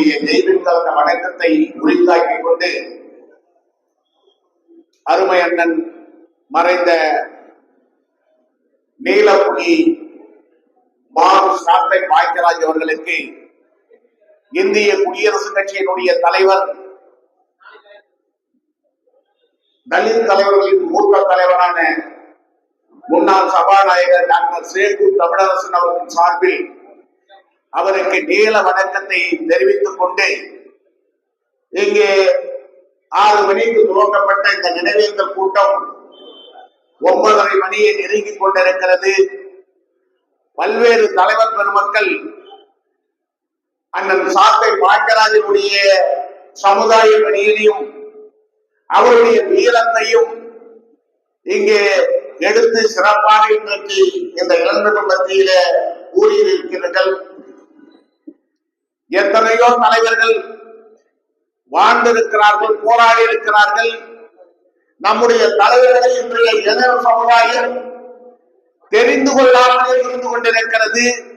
அவர்களுடைய தெய்வம் கலந்த வணக்கத்தை உரித்தாக்கிக் கொண்டு அருமை அண்ணன் மறைந்த நீலப்புலி மாறு சாத்தை பாக்கியராஜ் அவர்களுக்கு இந்திய குடியரசுக் கட்சியினுடைய தலைவர் தலித் தலைவர்களின் மூத்த தலைவரான முன்னாள் சபாநாயகர் டாக்டர் சேகு தமிழரசன் அவர்களின் சார்பில் அவருக்கு நீல வணக்கத்தை தெரிவித்துக் கொண்டு இங்கே ஆறு மணிக்கு துவக்கப்பட்ட இந்த நினைவேந்தல் கூட்டம் ஒன்பதரை மணியை நெருங்கிக் கொண்டிருக்கிறது. பல்வேறு தலைவர் பெருமக்கள் அண்ணன் சாத்தை பாக்கராஜனுடைய சமுதாய பணியிலையும் அவருடைய வீரத்தையும் இங்கே எடுத்து சிறப்பாக இன்றைக்கு இந்த இளைஞர்கள் மத்தியில கூறியிருக்கிறார்கள். எத்தனையோ தலைவர்கள் வாழ்ந்திருக்கிறார்கள் போராடி இருக்கிறார்கள் நம்முடைய தலைவர்களை இன்றைய இளைஞர் சமுதாயம் தெரிந்து கொள்ளாமலே இருந்து கொண்டிருக்கிறது.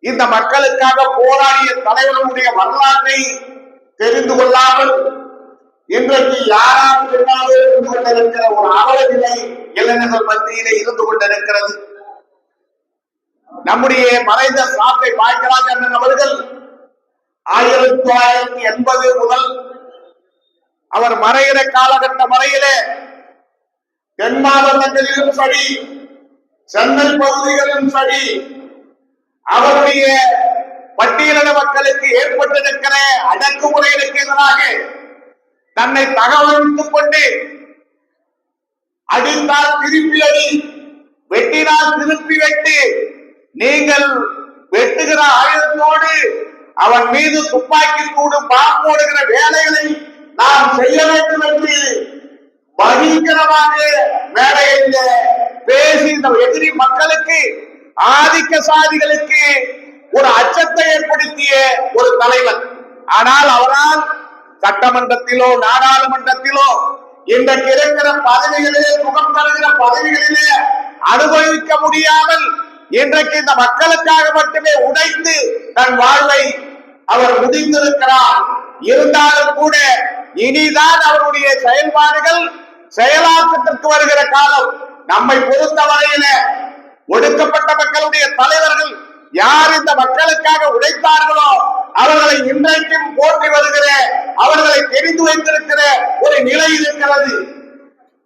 இந்த மக்களுக்காக போராடிய தலைவர்களுடைய வரலாற்றை தெரிந்து கொள்ளாமல் இன்றைக்கு யாராவது இருந்து கொண்டிருக்கிற ஒரு அவலநிலை இளைஞர்கள் மத்தியிலே இருந்து கொண்டிருக்கிறது. நம்முடைய மறைந்த சாத்தை பாய்கராஜ் அண்ணன் அவர்கள் ஆயிரத்தி தொள்ளாயிரத்தி எண்பது முதல் அவர் மறைகிற காலகட்டம் வரையிலே தென் மாவட்டங்களிலும் சரி சென்னை பகுதிகளிலும் சரி அவருடைய பட்டியலின மக்களுக்கு ஏற்பட்டிருக்கிற அடக்குமுறைகளுக்கு எதிராக தன்னை தகவலித்துக் கொண்டு அடித்தால் திருப்பி அடி வெட்டினால் திருப்பி வெட்டி நீங்கள் வெட்டுகிற ஆயுதத்தோடு அவன் மீது துப்பாக்கி கூடு பாம்போடுகிற வேலைகளை நாம் செய்ய வேண்டும் என்று பகிரமாக மேடையில் பேசி இந்த எதிரி மக்களுக்கு ஆதிக்க சாதிகளுக்கு ஒரு அச்சத்தை ஏற்படுத்திய ஒரு தலைவர் ஆனால் அவரால் சட்டமன்றத்திலோ நாடாளுமன்றத்திலோ இன்றைக்கு இருக்கிற பதவிகளிலே சுகம் தருகிற பதவிகளிலே அனுபவிக்க முடியாமல் இன்றைக்கு இந்த மக்களுக்காக மட்டுமே உடைந்து தன் வாழ்வை அவர் முடிந்திருக்கிறார். இருந்தாலும் கூட இனிதான் அவருடைய செயல்பாடுகள் செயலாக்கத்திற்கு வருகிற காலம். நம்மை பொறுத்தவரையில ஒடுக்கப்பட்ட மக்களுடைய தலைவர்கள் யார் இந்த மக்களுக்காக உழைத்தார்களோ அவர்களை இன்றைக்கும் போற்றி வருகிற அவர்களை தெரிந்து வைத்திருக்கிற ஒரு நிலை இருக்கிறது.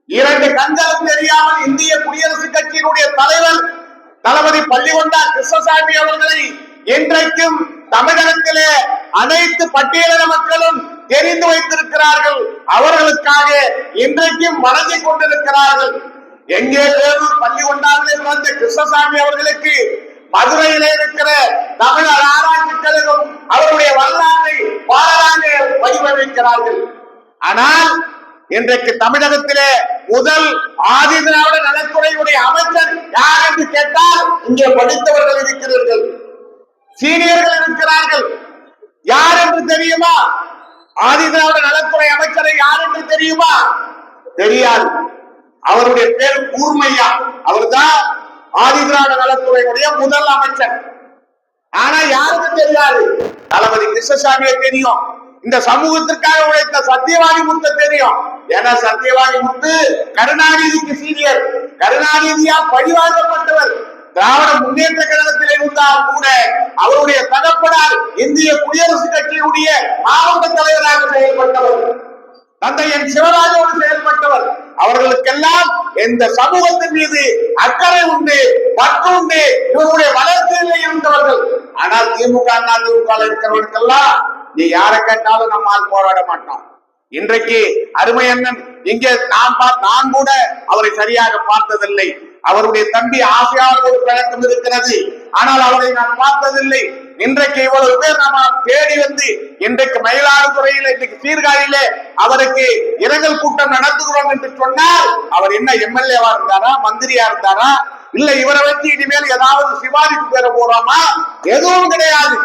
இரண்டு கண்களும் தெரியாமல் இந்திய குடியரசுக் கட்சியினுடைய தலைவர் தளபதி பள்ளிகொண்டா கிருஷ்ணசாமி அவர்களை இன்றைக்கும் தமிழகத்திலே அனைத்து பட்டியலின மக்களும் தெரிந்து வைத்திருக்கிறார்கள். அவர்களுக்காக இன்றைக்கும் வணங்கிக் கொண்டிருக்கிறார்கள். எங்கே வேலூர் பள்ளிகொண்டாவிலே பிறந்த கிருஷ்ணசாமி அவர்களுக்கு மதுரையிலே இருக்கிற தமிழர் ஆராய்ச்சி கழகம் அவருடைய வரலாற்றை பாடலாக வடிவமைக்கிறார்கள். ஆனால் இன்றைக்கு தமிழகத்திலே முதல் ஆதி திராவிட நலத்துறையுடைய அமைச்சர் யார் என்று கேட்டால் இங்கே படித்தவர்கள் இருக்கிறார்கள். சீனியர்கள் இருக்கிறார்கள். யார் என்று தெரியுமா? ஆதிதிராவிட நலத்துறை அமைச்சரை யார் என்று தெரியுமா? தெரியாது. அவருடைய பேர் கூர்மையா அவர்தான் ஆதிதிராவிட நலத்துறையுடைய முதல் அமைச்சர். ஆனா யாருக்கு தெரியாது? தளபதி கிருஷ்ணசாமியை தெரியும். இந்த சமூகத்திற்காக உழைத்த சத்தியவாதி முத்து தெரியும். ஏன்னா சத்தியவாதி முத்து கருணாநிதிக்கு சீனியர். கருணாநிதியா பழிவாங்கப்பட்டவர். திராவிட முன்னேற்ற கழகத்தில் இருந்தால் கூட அவருடைய தகப்பனார் இந்திய குடியரசுக் கட்சியினுடைய மாவட்ட தலைவராக செயல்பட்டவர். தந்தை என் சிவராஜோடு செயல்பட்டவர். அவர்களுக்கெல்லாம் இந்த சமூகத்தின் மீது அக்கறை உண்டு பற்று உண்டு இவருடைய வளர்ச்சியிலே இருந்தவர்கள் ஆனால் திமுக அதிமுக இருக்கிறவர்களுக்கெல்லாம் நீ யாரை கேட்டாலும் நம்மால் போராட மாட்டோம். இன்றைக்கு அருமை அண்ணன் இங்கே நான் நான் கூட அவரை சரியாக பார்த்ததில்லை. அவருடைய தம்பி ஆசையாளர் ஒரு பழக்கம் இருக்கிறது. ஆனால் அவரை நான் பார்த்ததில்லை. இன்றைக்கு இவ்வளவு பேர் நாம தேடி வந்து இன்றைக்கு மயிலாடுதுறையில இன்றைக்கு சீர்காழியிலே அவருக்கு இரங்கல் கூட்டம் நடத்துகிறோம் என்று சொன்னால் அவர் என்ன எம்எல்ஏவா இருந்தாரா மந்திரியா இருந்தாரா? இல்ல இவரை வச்சு இனிமேல் ஏதாவது சிபாரிசு பெற போறோமா? எதுவும் கிடையாது.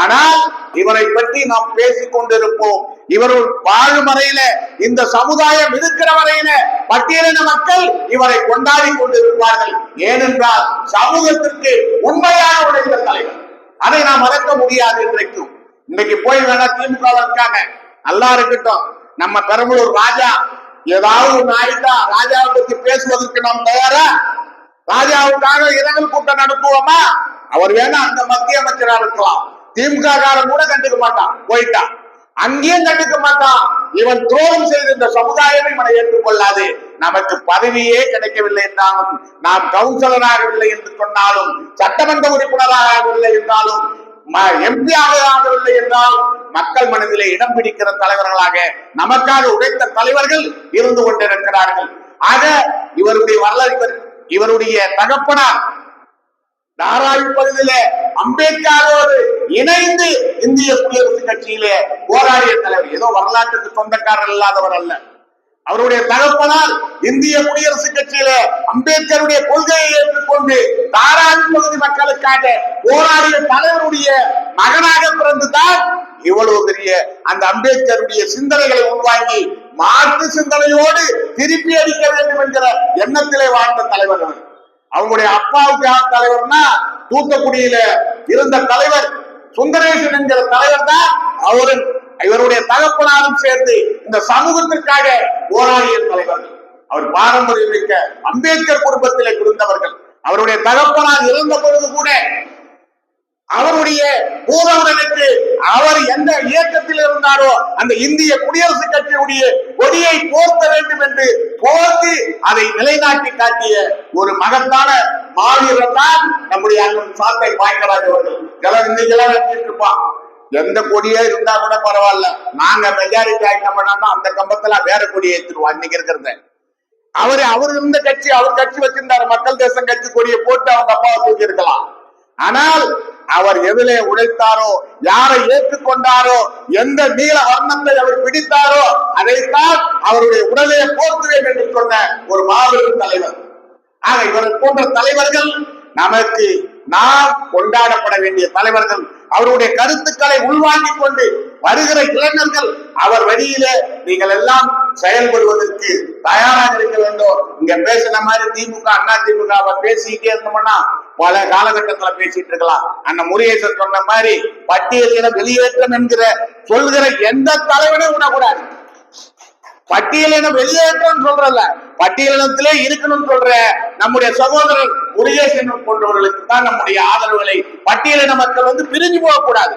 ஆனால் இவரை பற்றி நாம் பேசிக் கொண்டிருப்போம். இவர்கள் வாழும் வரையில இந்த சமுதாயம் இருக்கிற வரையில பட்டியலின மக்கள் இவரை கொண்டாடி கொண்டிருப்பார்கள். ஏனென்றால் சமூகத்திற்கு உண்மையான உழைத்த தலைவர். முடியாது இன்றைக்கும். இன்னைக்கு போய் வேணா திமுக இருக்காங்க. நல்லா இருக்கட்டும். நம்ம பெரம்பலூர் ராஜா ஏதாவது ஒண்ணு ஆயிட்டா ராஜாவை பத்தி பேசுவதற்கு நாம் தயாரா? ராஜாவுக்காக இரங்கல் கூட்டம் நடத்துவோமா? அவர் வேணா அந்த மத்திய அமைச்சரா இருக்கலாம். திமுக காரன் கூட கண்டுக்க மாட்டான். போயிட்டான் அங்கேயும் கண்டுக்க மாட்டான். இவன் துரோகம் செய்த இந்த சமுதாயமே இவனை ஏற்றுக்கொள்ளாது. நமக்கு பதவியே கிடைக்கவில்லை என்றாலும் நாம் கவுன்சிலர் ஆகவில்லை என்று சொன்னாலும் சட்டமன்ற உறுப்பினராக ஆகவில்லை என்றாலும் எம்பி ஆகவில்லை என்றால் மக்கள் மனதிலே இடம் பிடிக்கிற தலைவர்களாக நமக்காக உழைத்த தலைவர்கள் இருந்து கொண்டிருக்கிறார்கள். ஆக இவருடைய வரலாறு இவருடைய தகப்பனார் தாராவி பகுதியில அம்பேத்கரோடு இணைந்து இந்திய குடியரசு கட்சியிலே போராடிய தலைவர். ஏதோ வரலாற்றுக்கு சொந்தக்காரர் இல்லாதவர் அல்ல. அவருடைய தகப்பனால் இந்திய குடியரசு கட்சியில அம்பேத்கருடைய கொள்கையை ஏற்றுக்கொண்டு தாராவி பகுதி மக்களுக்காக போராடிய தலைவருடைய மகனாக பிறந்துதான் இவ்வளவு பெரிய அந்த அம்பேத்கருடைய சிந்தனைகளை உள்வாங்கி மாற்று சிந்தனையோடு திருப்பி அடிக்க வேண்டும் என்கிற எண்ணத்திலே வாழ்ந்த தலைவர் அவர். அவங்களுடைய அப்பாவுக்கு யார் தலைவர்னா தூத்துக்குடியில இருந்த தலைவர் சுந்தரேசன் என்கிற தலைவர் தான் அவரு இவருடைய தகப்பனாரும் சேர்ந்து இந்த சமூகத்திற்காக போராடிய தலைவர்கள் அவர் பாரம்பரியம் மிக்க அம்பேத்கர் குடும்பத்திலே இருந்தவர்கள் அவருடைய தகப்பனார் இருந்த பொழுது கூட அவருடைய பூதவுடனுக்கு அவர் எந்த இயக்கத்தில் இருந்தாரோ அந்த இந்திய குடியரசுக் கட்சியுடைய கொடியை போர்த்த வேண்டும் என்று போர்த்து அதை நிலைநாட்டி காட்டிய ஒரு மகத்தான மாவீரர் தான் நம்முடைய அண்ணன் சாத்தை பாய்கராஜ் அவர்கள். சிலர் இன்னைக்கெல்லாம் நினைச்சிட்டு இருப்பான் எந்த கொடியே இருந்தா கூட பரவாயில்ல. நாங்க மெஜாரிட்டி ஆயிட்டம் பண்ணாம அந்த கம்பத்துல வேற கொடியை ஏத்துருவோம் இன்னைக்கு இருக்கிறத. அவரு அவர் இருந்த கட்சி அவர் கட்சி வச்சிருந்தாரு. மக்கள் தேசம் கட்சி கொடியை போட்டு அவங்க அப்பாவை தூக்கி இருக்கலாம் ஆனால் அவர் எதிலே உழைத்தாரோ யாரை ஏற்றுக்கொண்டாரோ எந்த நீல வர்ணத்தை அவர் பிடித்தாரோ அதைத்தான் அவருடைய உடலே போர்த்துவேன் என்று சொன்ன ஒரு மாபெரும் தலைவர். ஆக இவரை போன்ற தலைவர்கள் நமக்கு நாம் கொண்டாடப்பட வேண்டிய தலைவர்கள். அவருடைய கருத்துக்களை உள்வாங்கிக் கொண்டு வருகிற இளைஞர்கள் அவர் வழியிலே நீங்கள் எல்லாம் செயல்படுவதற்கு தயாராக இருக்க வேண்டும். இங்க பேசின மாதிரி திமுக அண்ணா திமுக பேசிக்கிட்டே இருந்தோம்னா பல காலகட்டத்துல பேசிட்டு இருக்கலாம். அந்த முருகேசன் சொன்ன மாதிரி பட்டியலின வெளியேற்றம் என்கிற சொல்கிற எந்த தலைவனும் விடக்கூடாது பட்டியலின வெளியேற்றம் சொல்றல பட்டியலினத்திலே இருக்கணும்னு சொல்ற நம்முடைய சகோதரர் முருகேசன் போன்றவர்களுக்கு தான் நம்முடைய ஆதரவுகளை பட்டியலின மக்கள் வந்து பிரிஞ்சு போகக்கூடாது.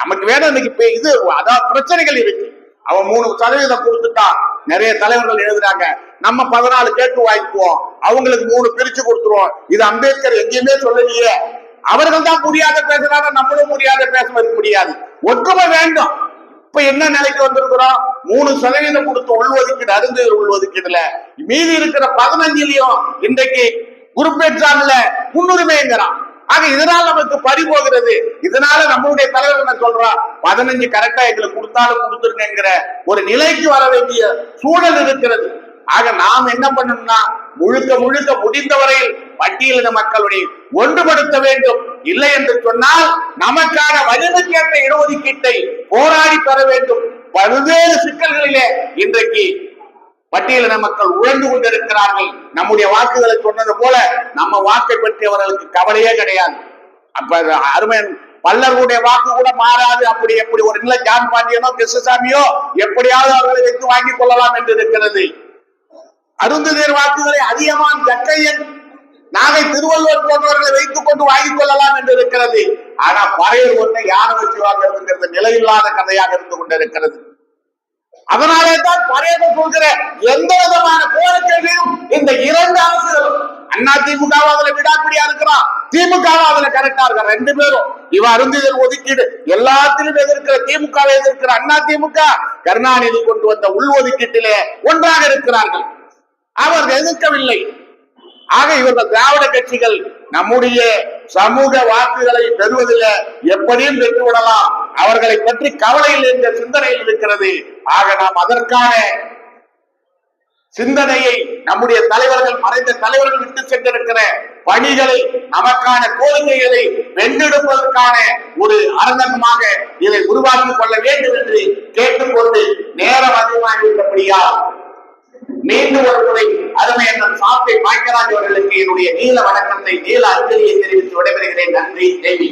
நமக்கு வேணும் இன்னைக்கு இது அதான் பிரச்சனைகள் இருக்கு. அவன் மூணு சதவீதம் கொடுத்துட்டான். நிறைய தலைவர்கள் எழுதுறாங்க. நம்ம பதினாலு கேட்டு வாங்கிக்குவோம். அவங்களுக்கு மூணு பிரிச்சு கொடுத்துருவோம். இது அம்பேத்கர் எங்கேயுமே சொல்லலையே. அவர்கள் தான் புரியாத பேசுறாங்க நம்மளும் புரியாத பேச முடியாது. ஒற்றுமை வேண்டும். இப்ப என்ன நிலைக்கு வந்திருக்கிறோம்? மூணு சதவீதம் கொடுத்து உள்ஒதுக்கீடு அருந்து உள்ஒதுக்கீடுல. மீதி இருக்கிற பதினஞ்சுலயும் இன்றைக்கு குரூப் எக்ஸாம்ல முன்னுரிமைங்கிறான். ஆக இதனால் நமக்கு பறி போகிறது. இதனால நம்மளுடைய தலைவர் என்ன சொல்றான் பதினஞ்சு கரெக்டா எங்களுக்கு கொடுத்தாலும் கொடுத்துருங்கிற ஒரு நிலைக்கு வர வேண்டிய சூழல் இருக்கிறது. ஆக நாம் என்ன பண்ணணும்னா முழுக்க முழுக்க முடிந்தவரையில் பட்டியலின மக்களுடைய ஒன்றுபடுத்த வேண்டும். இல்லை என்று சொன்னால் நமக்கான வலிமைக்கேற்ற இடஒதுக்கீட்டை போராடி பெற வேண்டும். பல்வேறு சிக்கல்களிலே இன்றைக்கு பட்டியலின மக்கள் உழந்து கொண்டிருக்கிறார்கள். நம்முடைய வாக்குகளை சொன்னது போல நம்ம வாக்கை பற்றி அவர்களுக்கு கவலையே கிடையாது. அப்ப அருமையன் பல்லர்களுடைய வாக்கு கூட மாறாது. அப்படி எப்படி ஒரு நிலை ஜான் பாண்டியனோ கிருஷ்ணசாமியோ எப்படியாவது அவர்களை வைத்து வாங்கிக் கொள்ளலாம் என்று இருக்கிறது. அருந்ததியர் வாக்குகளை அதிகமான் ஜக்கையன் நாகை திருவள்ளுவர் போன்றவர்களை வைத்துக் கொண்டு வாங்கிக் கொள்ளலாம் என்று இருக்கிறது. ஆனா பறையர் ஒன்றை யாரை வச்சு வாங்குறதுங்கிறது நிலையில்லாத கதையாக இருந்து கொண்டிருக்கிறது. அதனாலே தான் பறையர் சொல்கிற எந்த விதமான கோரிக்கைகளையும் இந்த இரண்டு அரசுகளும் அண்ணா திமுகவும் அதுல விடாப்பிடியா இருக்கிறான் திமுகவும் அதுல கரெக்டா இருக்க? ரெண்டு பேரும். இவ அருந்திதல் ஒதுக்கீடு. எல்லாத்திலும் எதிர்க்கிற திமுக எதிர்க்கிற அண்ணா திமுக கருணாநிதி கொண்டு வந்த உள் ஒதுக்கீட்டிலே ஒன்றாக இருக்கிறார்கள். அவர் எதிர்க்கவில்லை. ஆக இவர்கள் திராவிட கட்சிகள் நம்முடைய சமூக வாக்குகளை பெறுவதில் எப்படியும் பெற்றுவிடலாம். அவர்களை பற்றி கவலையில் என்ற சிந்தனையில் இருக்கிறது. ஆக நாம் அதற்கான சிந்தனையை நம்முடைய தலைவர்கள் மறைந்த தலைவர்கள் விட்டு சென்றிருக்கிற பணிகளை நமக்கான கோரிக்கைகளை வென்றெடுப்பதற்கான ஒரு அரங்கமாக இதை உருவாக்கிக் கொள்ள வேண்டும் என்று கேட்டுக்கொண்டு நேரம் அதிகமாகிவிட்டபடியால் மீண்டும் ஒரு முறை அருமை என்ற சாப்பை பாக்கியராஜ் அவர்களுக்கு என்னுடைய நீல வணக்கத்தை நீல அஞ்சலியை தெரிவித்து விடைபெறுகிறேன். நன்றி. தேவி